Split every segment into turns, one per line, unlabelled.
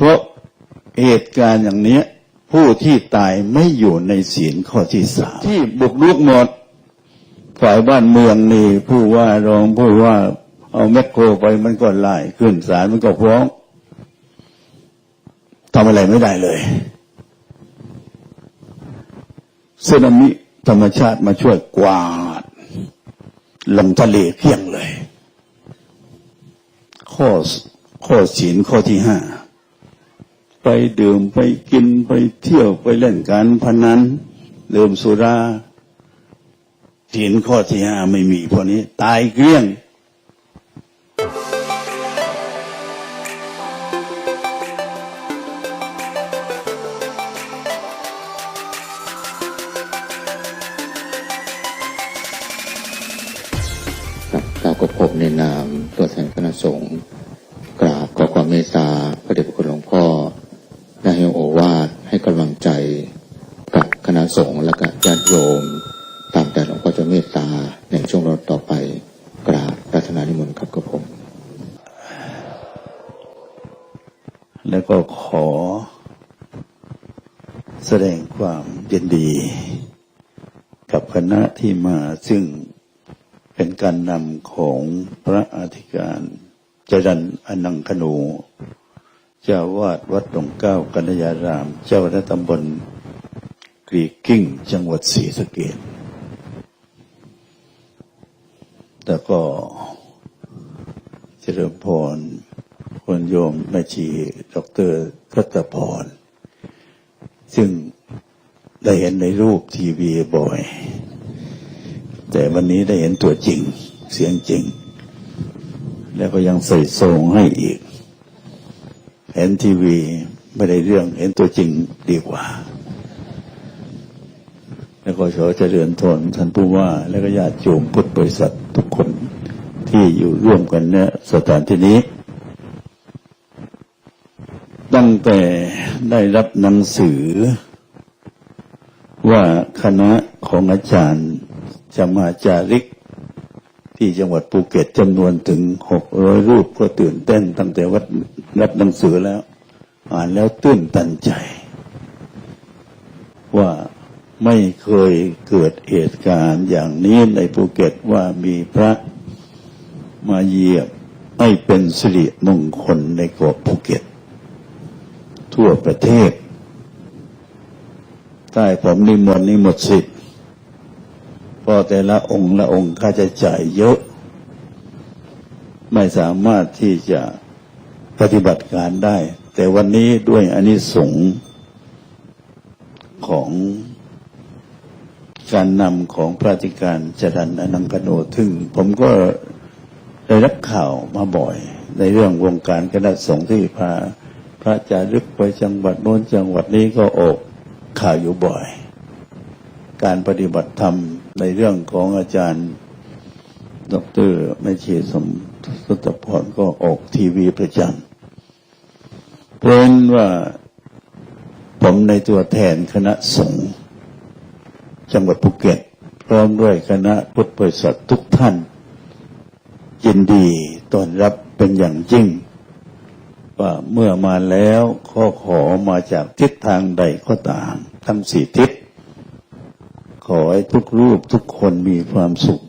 เพราะเหตุการณ์อย่างเนี้ย ผู้ที่ตายไม่อยู่ในศีลข้อที่สามที่บุกรุกหมด ฝ่ายบ้านเมืองนี่ผู้ว่ารองผู้ว่า เอาแมคโครไปมันก็ไล่ขึ้นศาลมันก็ฟ้องทำอะไรไม่ได้เลยสึนามิธรรมชาติมาช่วยกวาดลงทะเลเพียงเลย ข้อข้อศีลข้อที่ห้า ไปดื่มไปกินไปเที่ยวไปเล่นการพนันดื่มสุราศีลข้อที่ห้าไม่มีพวกนี้ ตายเกลี้ยง
มา
ซึ่งเป็นการนำของพระอธิการจรันอนังคโนเจ้าวาดวัดหลวงเก้ากัญญาราม เจ้าคณะตำบลกรีกิ้งจังหวัดศรีสะเกษแล้วก็เจริญพรคนโยมแม่ชีดอกเตอรพัตพร ซึ่งได้เห็นในรูปทีวีบ่อย แต่วันนี้ได้เห็นตัวจริง เสียงจริง แล้วก็ยังใส่ทรงให้อีก เห็นทีวีไม่ได้เรื่องเห็นตัวจริงดีกว่า แล้วก็ขอเจริญทนท่านผู้ว่า แล้วก็ญาติโยมพุทธบริษัททุกคนที่อยู่ร่วมกันเนี่ยสถานที่นี้ ตั้งแต่ได้รับหนังสือว่าคณะของอาจารย์ จะมาจาริก ที่จังหวัดภูเก็ตจำนวนถึงหกร้อยรูปก็ตื่นเต้นตั้งแต่วัดรับหนังสือแล้ว อ่านแล้วตื้นตันใจ ว่าไม่เคยเกิดเหตุการณ์อย่างนี้ในภูเก็ตว่ามีพระมาเยียบให้เป็นสิริมงคลในเกาะภูเก็ต ทั่วประเทศใต้ผมนิมนต์นี่หมดสิทธิ์ เพราะแต่ละองค์ละองค์ค่าใช้จ่ายเยอะ ไม่สามารถที่จะปฏิบัติการได้ แต่วันนี้ด้วยอานิสงส์ของการนำของพระธิการจรันอนังกโนถึง ผมก็ได้รับข่าวมาบ่อย ในเรื่องวงการคณะสงฆ์ที่พาพระจารึกไปจังหวัดโน้นจังหวัดนี้ก็ออกข่าวอยู่บ่อย การปฏิบัติธรรม ในเรื่องของอาจารย์ดรแม่ชีสมสุตพรก็ออกทีวีประจำเพราะนว่าผมในตัวแทนคณะสงฆ์จังหวัดภูเก็ต พร้อมด้วยคณะพุทธบริษัททุกท่าน ยินดีต้อนรับเป็นอย่างยิ่ง ว่าเมื่อมาแล้วข้อขอมาจากทิศทางใดก็ตามทั้งสี่ทิศ อให้ทุกรูปทุกคนมีความสุข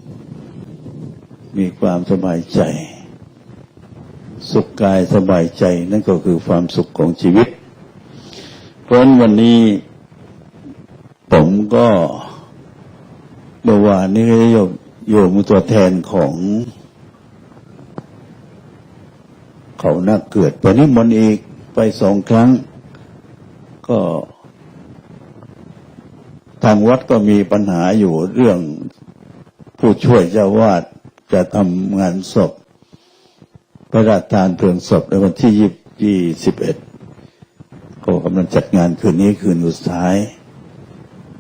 มีความสบายใจ สุขกายสบายใจนั่นก็คือความสุขของชีวิต เพราะวันนี้ ผมก็เมื่อวานนี้ก็โยมโยมตัวแทนของเขานักเกิดไปนิมนต์อีกไปสองครั้ง ก็ ทางวัดก็มีปัญหาอยู่เรื่องผู้ช่วยเจ้าวาดจะทำงานศพ พระราชทานเพลิงศพในวันที่ยี่ยี่สิบเอ็ดก็กำลังจัดงานคืนนี้คืนสุดท้าย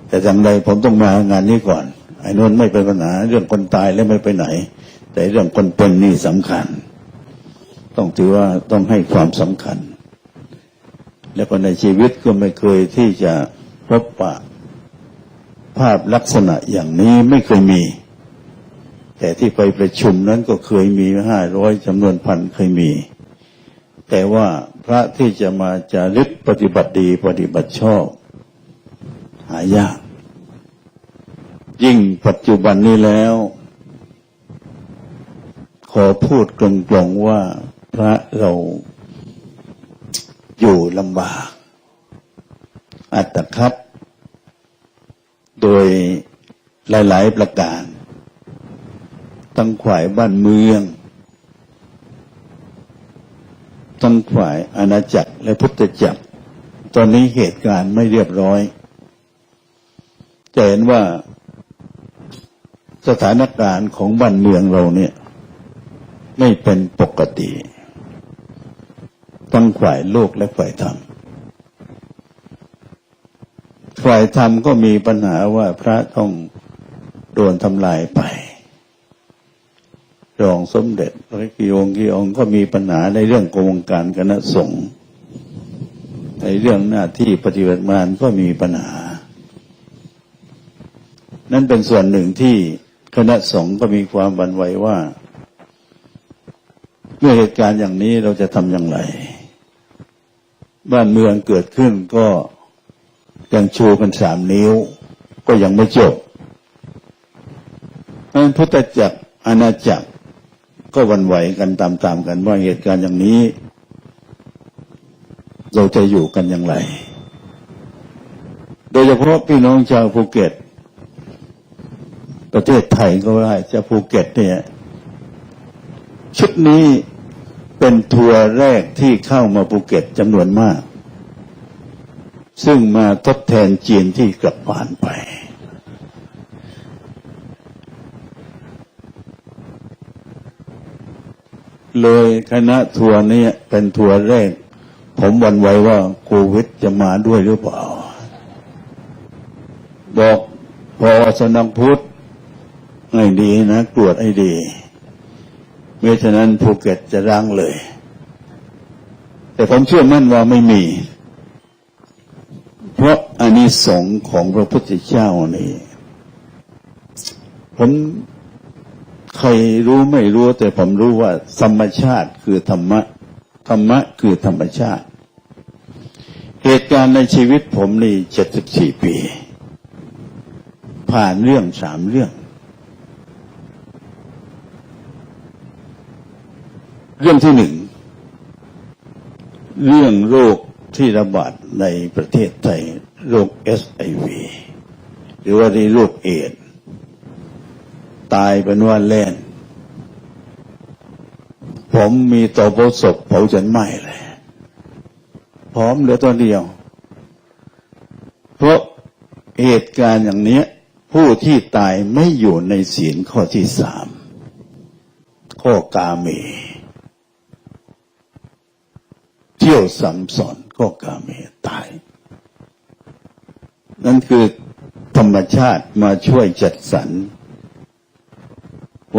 แต่จังใดผมต้องมางานนี้ก่อนไอ้นนไม่เป็นปัญหาเรื่องคนตายแล้วไม่ไปไหน แต่เรื่องคนเป็นนี่สำคัญ ต้องถือว่าต้องให้ความสำคัญ แล้วก็ในชีวิตก็ไม่เคยที่จะพบปะ ภาพลักษณะอย่างนี้ไม่เคยมี แต่ที่ไปประชุมนั้นก็เคยมีห้าร้อยจำนวนพันเคยมี แต่ว่าพระที่จะมาจารึกปฏิบัติดีปฏิบัติชอบ หายาก ยิ่งปัจจุบันนี้แล้ว ขอพูดตรงๆว่าพระเราอยู่ลำบากอัตคัด โดยหลาย ๆ ประการตั้งฝ่ายบ้านเมือง ทั้งฝ่ายอาณาจักรและพุทธจักร ตอนนี้เหตุการณ์ไม่เรียบร้อย จะเห็นว่าสถานการณ์ของบ้านเมืองเราเนี่ย ไม่เป็นปกติ ทั้งฝ่ายโลกและฝ่ายธรรม ฝ่ายธรรมก็มีปัญหาว่าพระต้องโดนทำลายไปรองสมเด็จพระกิองกิองก็มีปัญหาในเรื่องกวงการคณะสงฆ์ในเรื่องหน้าที่ปฏิบัติงานก็มีปัญหา นั่นเป็นส่วนหนึ่งที่คณะสงฆ์ก็มีความบันไหวว่า เมื่อเหตุการณ์อย่างนี้เราจะทำอย่างไร บ้านเมืองเกิดขึ้นก็ ยังชูกันสามนิ้ว ก็ยังไม่จบนั้นพุทธจักรอาณาจักรก็วันไหวกันตามๆกันว่าเหตุการณ์อย่างนี้ เราจะอยู่กันอย่างไร โดยเฉพาะพี่น้องชาวภูเก็ต ประเทศไทยก็ได้จะภูเก็ตเนี่ยชุดนี้เป็นทัวร์แรกที่เข้ามาภูเก็ตจำนวนมาก ซึ่งมาทดแทนจีนที่กลับบ้านไป เลยคณะทัวร์นี้เป็นทัวร์แรก ผมหวันไหวว่าโควิดจะมาด้วยหรือเปล่า บอกพอสนังพุทธให้ดีนะตรวจให้ดีไม่ฉะนั้นภูเก็ตจะร้างเลย แต่ผมเชื่อมั่นว่าไม่มี สงส์ของพระพุทธเจ้านี่ผมใครรู้ไม่รู้แต่ผมรู้ว่า ธรรมชาติคือธรรมะ ธรรมะคือธรรมชาติ เหตุการณ์ในชีวิตผมนี่เจ็ดสิบสี่ปี ผ่านเรื่องสามเรื่อง เรื่องที่หนึ่ง เรื่องโรคที่ระบาดในประเทศไทย โรคเอสไอวีหรือว่าในโรคเอดส์ตายเป็นว่าแล่น ผมมีต่อโพศพเผาจนไหม้เลยพร้อมเหลือตัวเดียว เพราะเหตุการณ์อย่างนี้ผู้ที่ตายไม่อยู่ในศีลข้อที่สามข้อกาเม เที่ยวสัมสอนข้อกาเมตาย นั่นคือธรรมชาติมาช่วยจัดสรร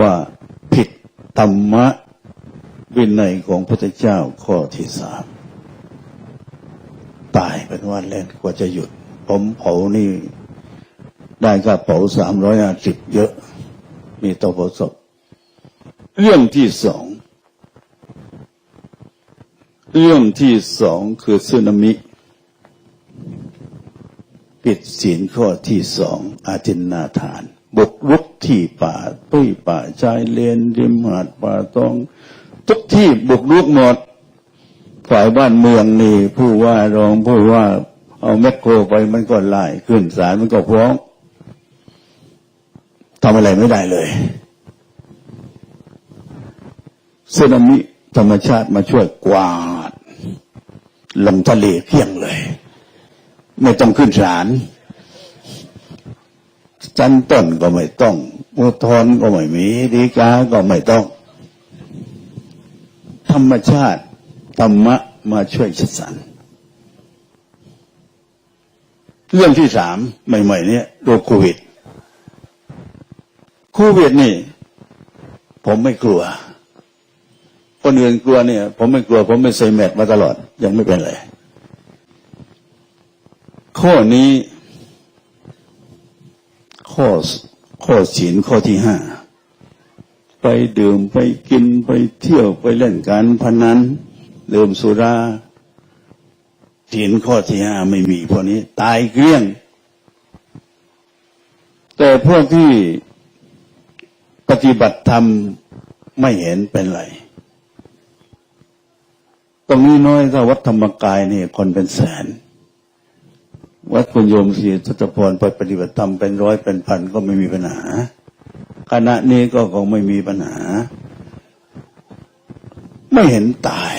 ว่าผิดธรรมะวินัยของพระพุทธเจ้าข้อที่สามตายเป็นวันแรกกว่าจะหยุด ผมเผานี่ ได้ก็เผาสามร้อยห้าสิบเยอะ มีตัวผศพเรื่องที่สอง เรื่องที่สองคือสึนามิ ปิดศีลข้อที่สองอาทินนาทาน บุกรุกที่ป่าตุ้ยป่าชายเลนริมหาดป่าตอง ทุกที่บุกรุกหมด ฝ่ายบ้านเมืองนี่ ผู้ว่ารองผู้ว่าเอาแมคโครไปมันก็ไล่ขึ้นศาลมันก็ฟ้องทำอะไรไม่ได้เลยสึนามิธรรมชาติมาช่วยกวาดลงทะเลเพียงเลย ไม่ต้องขึ้นศาลจันต้นก็ไม่ต้องอุทธรณ์ก็ไม่มีดีกาก็ไม่ต้อง ธรรมชาติธรรมะมาช่วยจัดสรรเรื่องที่สามใหม่ ๆ เนี่ยโรคโควิดโควิดนี่ ผมไม่กลัว คนอื่นกลัวเนี่ย ผมไม่กลัว ผมไม่ใส่แมสมาตลอด ยังไม่เป็นไร ข้อนี้ ข้อข้อศีลข้อที่ห้า ไปดื่มไปกินไปเที่ยวไปเล่นการพนันดื่มสุราศีลข้อที่ห้าไม่มีพวกนี้ ตายเกลี้ยง แต่พวกที่ปฏิบัติธรรมไม่เห็นเป็นไร ตรงนี้น้อยถ้าวัดธรรมกายนี่คนเป็นแสน วัดคุณโยมศรีทุตพรไปปฏิบัติธรรมเป็นร้อยเป็นพันก็ไม่มีปัญหาคณะนี้ก็คงไม่มีปัญหา ไม่เห็นตาย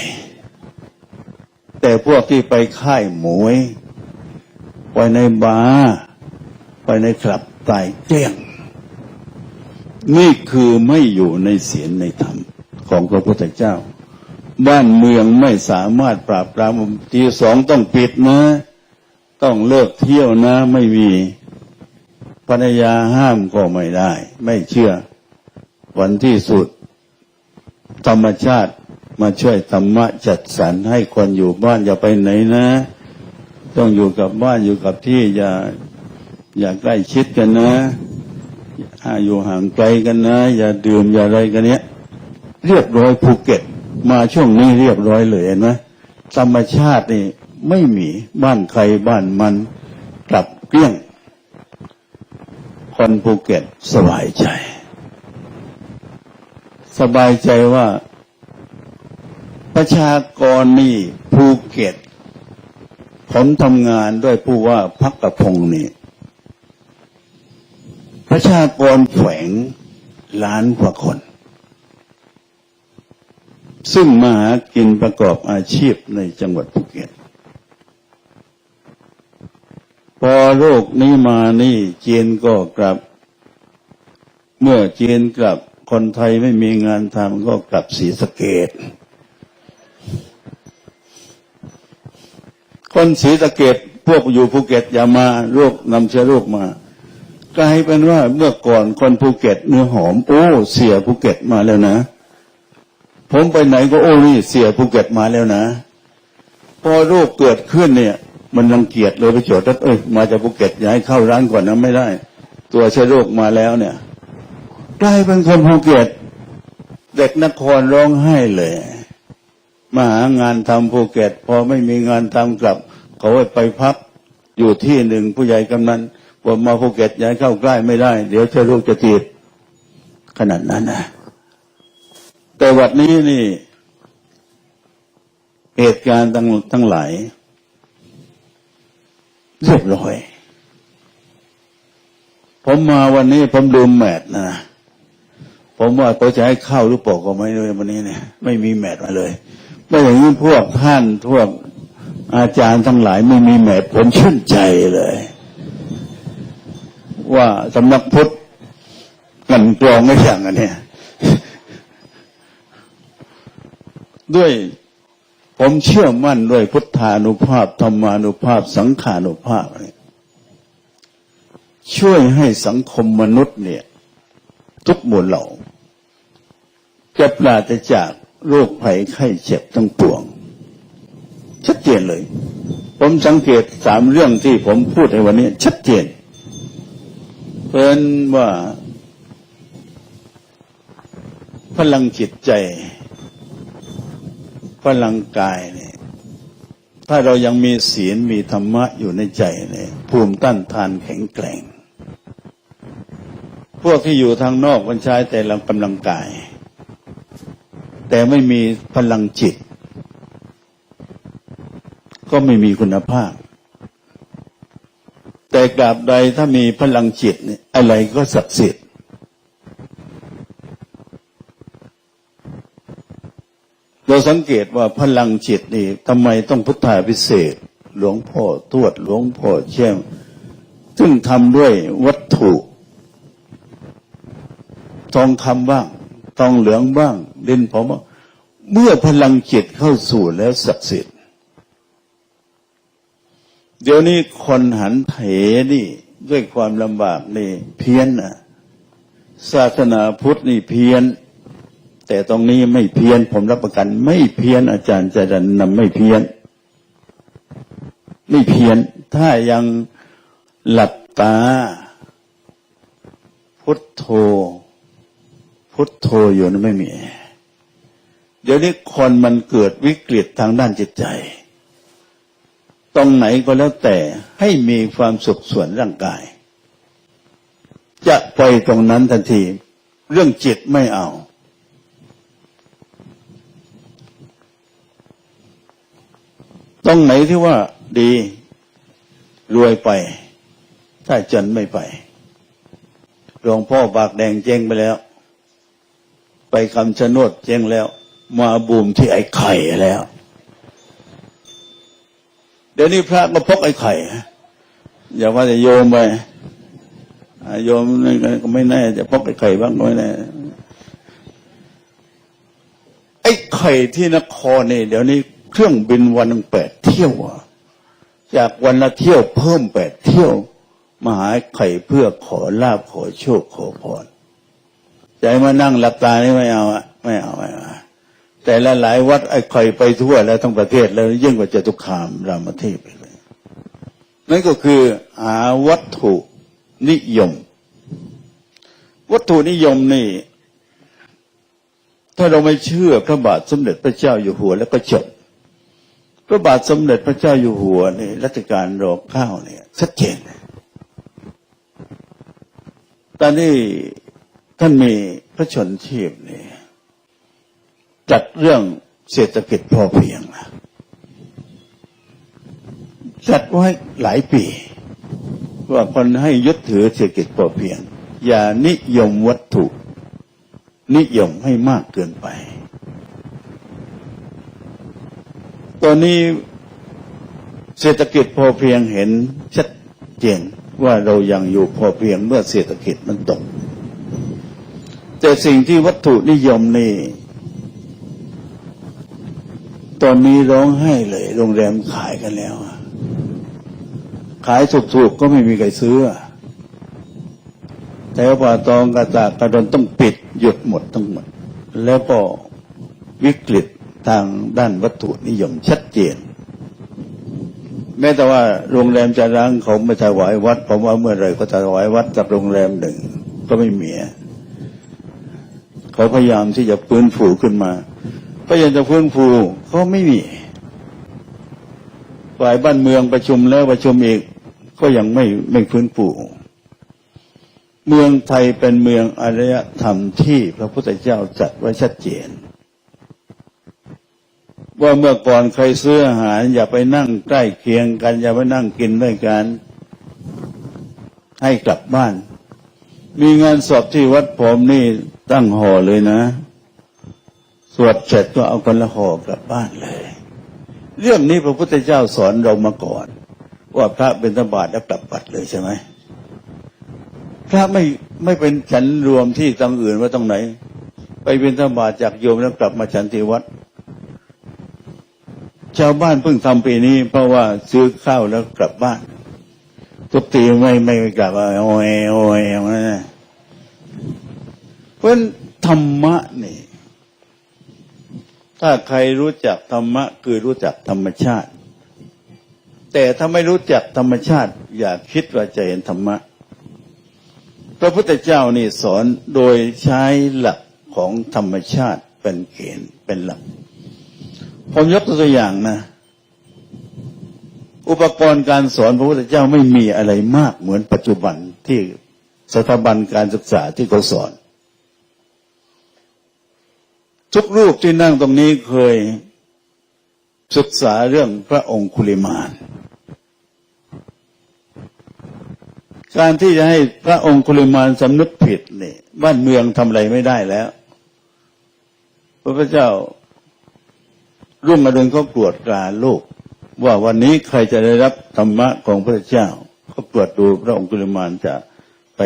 แต่พวกที่ไปค่ายหมวย ไปในบาร์ไปในคลับตายเกลี้ยง นี่คือไม่อยู่ในศีลในธรรมของพระพุทธเจ้า บ้านเมืองไม่สามารถปราบปรามทีสองต้องปิดนะ ต้องเลิกเที่ยวนะ ไม่มีภรรยาห้ามก็ไม่ได้ ไม่เชื่อ วันที่สุด ธรรมชาติมาช่วยธรรมะจัดสรรให้คนอยู่บ้านอย่าไปไหนนะ ต้องอยู่กับบ้านอยู่กับที่อย่าอย่าใกล้ชิดกันนะอ่าอยู่ห่างไกลกันนะ อย่าดื่มอย่าอะไรกันเนี้ย เรียบร้อยภูเก็ต มาช่วงนี้เรียบร้อยเลยเห็นไหมธรรมชาตินี่ ไม่มีบ้านใครบ้านมันกลับเกลี้ยง คนภูเก็ตสบายใจ สบายใจว่า ประชากรนี่ภูเก็ต ผมทำงานด้วยผู้ว่าพักกระพงนี่ ประชากรแฝงล้านกว่าคนซึ่งมาหากินประกอบอาชีพในจังหวัดภูเก็ต พอ โรคนี้มานี่จีนก็กลับ เมื่อจีนกลับ คนไทยไม่มีงานทำก็กลับศรีสะเกดคนศรีสะเกดพวกอยู่ภูเก็ตอย่ามาโรคนำเชื้อโรคมากลายเป็นว่าเมื่อก่อนคนภูเก็ตเนื้อหอม โอ้เสียภูเก็ตมาแล้วนะ ผมไปไหนก็โอ้นี่เสียภูเก็ตมาแล้วนะ พอโรคเกิดขึ้นเนี่ย มันรังเกียจเลยไปโจทย์ว่าเอ้ยมาจากภูเก็ตอย่าให้เข้าร้านก่อนนะไม่ได้ ตัวเชื้อโรคมาแล้วเนี่ยกลายเป็นคนภูเก็ตเด็กนครร้องไห้เลยมาหางานทำภูเก็ตพอไม่มีงานทำกลับ เขาไปพักอยู่ที่หนึ่งผู้ใหญ่กำนันบอกมาภูเก็ตย้ายเข้าใกล้ไม่ได้ เดี๋ยวเชื้อโรคจะติดขนาดนั้นนะแต่วัดนี้นี่ เหตุการณ์ทั้งทั้งหลาย เรียบร้อย ผมมาวันนี้ผมลืมแมทนะผมว่าเขาจะให้เข้าหรือเปล่าก็ไม่เลยวันนี้เนี่ย ไม่มีแมทมาเลยไม่อย่างนี้พวกท่านพวกอาจารย์ทั้งหลายไม่มีแมทผมชื่นใจเลย ว่าสำนักพุทธกันกรองไม่อย่างกันเนี่ยด้วย ผมเชื่อมั่นด้วยพุทธานุภาพธรรมานุภาพ สังขานุภาพเนี่ยช่วยให้สังคมมนุษย์เนี่ย ทุกหมวลเหล่า จะปราศจากโรคภัยไข้เจ็บทั้งปวง ชัดเจนเลย ผมสังเกตสามเรื่องที่ผมพูดในวันนี้ ชัดเจน เป็นว่าพลังจิตใจ พลังกายเนี่ยถ้าเรายังมีศีลมีธรรมะอยู่ในใจเนี่ยภูมิต้านทานแข็งแกร่ง พวกที่อยู่ทางนอกมันใช้แต่ลังกำลังกาย แต่ไม่มีพลังจิต ก็ไม่มีคุณภาพ แต่กราบใดถ้ามีพลังจิตเนี่ยอะไรก็ศักดิ์สิทธิ เราสังเกตว่าพลังจิตนี่ทำไมต้องพุทธาพิเศษ หลวงพ่อทวดหลวงพ่อเชี่ยมซึ่งทำด้วยวัตถุทองคำบ้างทองเหลืองบ้างดินผมบ้างเมื่อพลังจิตเข้าสู่แล้วศักดิ์สิทธิ์เดี๋ยวนี้คนหันเหนี่ด้วยความลำบากนี่เพี้ยนนะศาสนาพุทธนี่เพี้ยน แต่ตรงนี้ไม่เพี้ยน ผมรับประกัน ไม่เพี้ยนอาจารย์จะดันนำไม่เพี้ยน ไม่เพี้ยน ถ้ายังหลับตา พุทโธ พุทโธอยู่นะไม่มี เดี๋ยวนี้คนมันเกิดวิกฤตทางด้านจิตใจ ตรงไหนก็แล้วแต่ให้มีความสุขส่วนร่างกาย จะไปตรงนั้นทันที เรื่องจิตไม่เอา รงไหนที่ว่าดีรวยไป ถ้าจนไม่ไปหลวงพ่อปากแดงเจ๊งไปแล้ว ไปคำชะโนดเจ๊งแล้ว มาบูมที่ไอ้ไข่แล้ว เดี๋ยวนี้พระก็พกไอ้ไข่อย่าว่าจะโยมไปโยมนี่ก็ไม่แน่ จะพกไอ้ไข่บ้างก็ไม่แน่ไอ้ไข่ที่นครนี่เดี๋ยวนี้ เครื่องบินวันหนึ่งแปดเที่ยวจากวันละเที่ยวเพิ่มแปดเที่ยวมาหาไข่เพื่อขอลาบขอโชคขอพรใจมานั่งหลับตานี่ไม่เอาอะไม่เอาไม่เอาแต่ละหลายวัดไอ้ไข่ไปทั่วแล้วทั้งประเทศแล้วยิ่งกว่าจตุคามรามเทพไปเลยนั่นก็คือหาวัตถุนิยม วัตถุนิยมนี่ ถ้าเราไม่เชื่อพระบาทสมเด็จพระเจ้าอยู่หัวแล้วก็จบ พระบาทสมเด็จพระเจ้าอยู่หัวนี่รัชกาลรอเก้าเนี่ยชัดเจนตอนนี้ท่านมีพระชนชีพนี่จัดเรื่องเศรษฐกิจพอเพียงนะจัดไว้หลายปี ว่าคนให้ยึดถือเศรษฐกิจพอเพียง อย่านิยมวัตถุ นิยมให้มากเกินไป ตอนนี้เศรษฐกิจพอเพียงเห็นชัดเจนว่าเรายังอยู่พอเพียงเมื่อเศรษฐกิจมันตก แต่สิ่งที่วัตถุนิยมนี่ ตอนนี้ร้องไห้เลย โรงแรมขายกันแล้ว ขายถูกๆก็ไม่มีใครซื้อ แต่ว่าตองกระจากกระดนต้องปิดหยุดหมดทั้งหมด แล้วก็วิกฤต ทางด้านวัตถุนิยมชัดเจน แม้แต่ว่าโรงแรมจะร้างเขาไม่ถวายวัด ผมว่าเมื่อไรก็ถวายวัดกับโรงแรมหนึ่งก็ไม่มีเขาพยายามที่จะฟื้นฟูขึ้นมาพยายามจะฟื้นฟูเขาไม่มีฝ่ายบ้านเมืองประชุมแล้วประชุมอีกก็ยังไม่ไม่ฟื้นฟูเมืองไทยเป็นเมืองอารยธรรมที่พระพุทธเจ้าจัดไว้ชัดเจน ว่าเมื่อก่อนใครซื้ออาหาร อย่าไปนั่งใกล้เคียงกัน อย่าไปนั่งกินด้วยกัน ให้กลับบ้าน มีงานสอบที่วัดผมนี่ตั้งห่อเลยนะ สวดเสร็จก็เอาคนละห่อกลับบ้านเลย เรื่องนี้พระพุทธเจ้าสอนเรามาก่อน ว่าพระเป็นธบาตแล้วกลับบัตรเลยใช่ไหมพระไม่ไม่เป็นฉันรวมที่ตรงอื่นว่าตรงไหน ไปเป็นธบาตจากโยมแล้วกลับมาฉันที่วัด ชาวบ้านเพิ่งทำปีนี้ เพราะว่าซื้อข้าวแล้วกลับบ้านทุกทีไม่ไม่กลับว่าโอ้ยโอ้ยอย่างนั้นนะเพราะธรรมะนี่ ถ้าใครรู้จักธรรมะ คือรู้จักธรรมชาติ แต่ถ้าไม่รู้จักธรรมชาติ อย่าคิดว่าจะเห็นธรรมะพระพุทธเจ้านี่สอนโดยใช้หลักของธรรมชาติเป็นเกณฑ์เป็นหลัก ผมยกตัวอย่างนะ อุปกรณ์การสอนพระพุทธเจ้าไม่มีอะไรมากเหมือนปัจจุบันที่สถาบันการศึกษาที่เขาสอน ทุกรูปที่นั่งตรงนี้เคยศึกษาเรื่องพระองคุลิมาน การที่จะให้พระองคุลิมานสำนึกผิดเนี่ยบ้านเมืองทำอะไรไม่ได้แล้ว พระพุทธเจ้า รุ่งอรุณเขาตรวจกาโลก ว่าวันนี้ใครจะได้รับธรรมะของพระเจ้าเขาตรวจดูพระองคุลิมานจะไป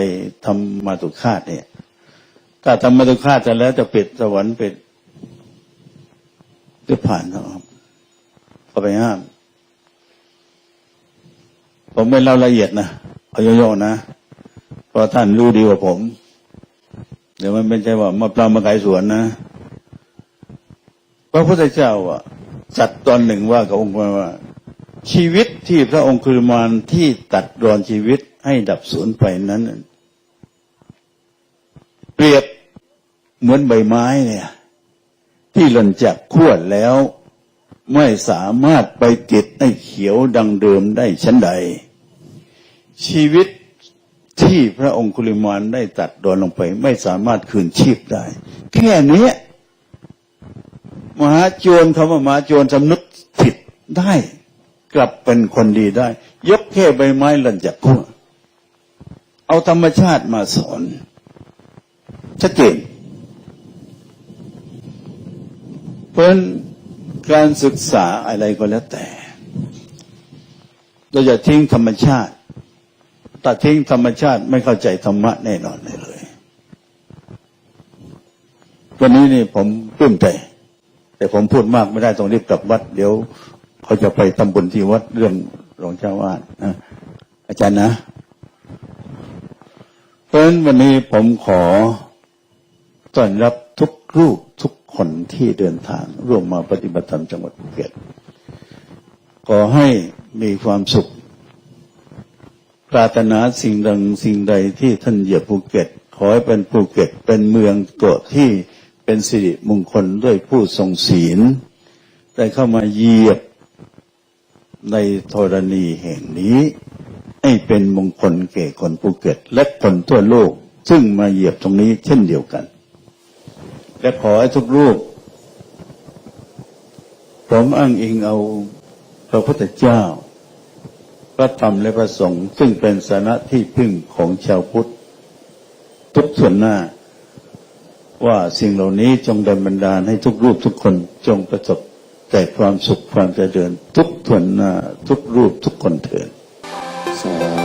ทำมาตุคาตเนี่ย ถ้าทำมาตุคาตจะแล้วจะปิดสวรรค์ปิดจะผ่านครับเขาไปห้าม ผมไม่เล่าละเอียดนะเอาย่อๆนะเพราะท่านรู้ดีกว่าผม เดี๋ยวมันไม่ใช่ว่ามาปลามาขายสวนนะ พระพุทธเจ้าอะจัดตอนหนึ่งว่ากับองค์ว่า ชีวิตที่พระองค์คือมารที่ตัดรอนชีวิตให้ดับสูญไปนั้น เปรียบเหมือนใบไม้เนี่ย ที่หล่นจากขั้วแล้วไม่สามารถไปติดให้เขียวดังเดิมได้ชั้นใด ชีวิตที่พระองคุลิมานได้ตัดดอนลงไป ไม่สามารถคืนชีพได้ แค่นี้ มหาโจรคำว่ามหาโจรสำนึกผิดได้ กลับเป็นคนดีได้ ยกแค่ใบไม้หล่นจากขั้วเอาธรรมชาติมาสอน ชัดเจนเพราะฉะนั้นการศึกษาอะไรก็แล้วแต่ เราจะทิ้งธรรมชาติถ้าทิ้งธรรมชาติไม่เข้าใจธรรมะแน่นอนเลย วันนี้นี่ผมปลื้มใจ แต่ผมพูดมากไม่ได้ต้องรีบกลับวัด เดี๋ยวเขาจะไปทำบุญที่วัดเรื่องหลวงเจ้าวาดนะอาจารย์นะ เพราะฉะนั้นวันนี้ผมขอต้อนรับทุกรูปทุกคนที่เดินทางร่วมมาปฏิบัติธรรมจังหวัดภูเก็ตขอให้มีความสุข ปรารถนาสิ่งดังสิ่งใดที่ท่านเหยียบภูเก็ต ขอให้เป็นภูเก็ตเป็นเมืองเกาะที่ เป็นสิริมงคลด้วยผู้ทรงศีล ได้เข้ามาเหยียบในธรณีแห่งนี้ ให้เป็นมงคลแก่คนภูเก็ตและคนทั่วโลก ซึ่งมาเหยียบตรงนี้เช่นเดียวกัน และขอให้ทุกรูปผมอ้างอิงเอาพระพุทธเจ้า พระธรรมและพระสงฆ์ซึ่งเป็นสาระที่พึ่งของชาวพุทธทุกส่วนหน้า ว่าสิ่งเหล่านี้จงดลบันดาลให้ทุกรูปทุกคนจงประสบแต่ความสุขความเจริญทุกทวนหน้าทุกรูปทุกคนเถิด
สา